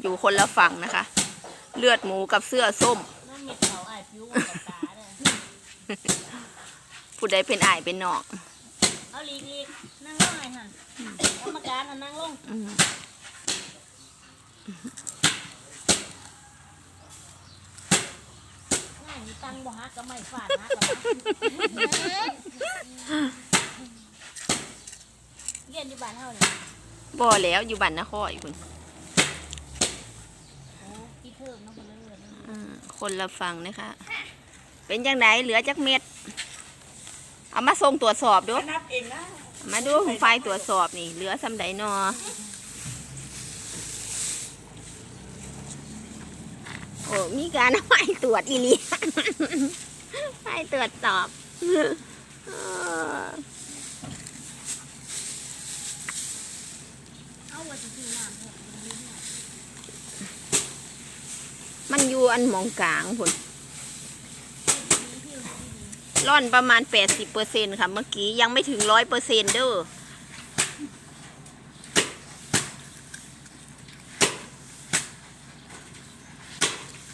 อยู่คนละฝั่งนะคะ เลือดหมูกับเสื้อส้มน้ำเม็ดเขาอายผิวกับตาเด้อผู้ใดเป็นอายเป็นนอกเอาลีกลีกนั่งลงไงหั่นกรรมการเอานั่งลงอืมง่ายมีตังค์บ่ฮักก็ไม่ฟาดฮักก็เรียนอยู่บ้านเฮาเนี่ยบ่แล้วอยู่บ้านนครคุณโอ่าคนละเรือนเนาะอืมคนละฝั่งนะคะ เป็นจังไดเหลือจักเม็ด เอามาส่งตรวจสอบดู นับเองนะมาดูไฟตรวจสอบนี่ เหลือสำใดนอโอ้มีการเอาไฟตรวจอีหลีไฟตรวจสอบเออเอาว่าสิซื้อน้ำแท้มัน มันอยู่อันมองกลางผลร่อนประมาณ 80%ค่ะเมื่อกี้ยังไม่ถึง 100%เด้อ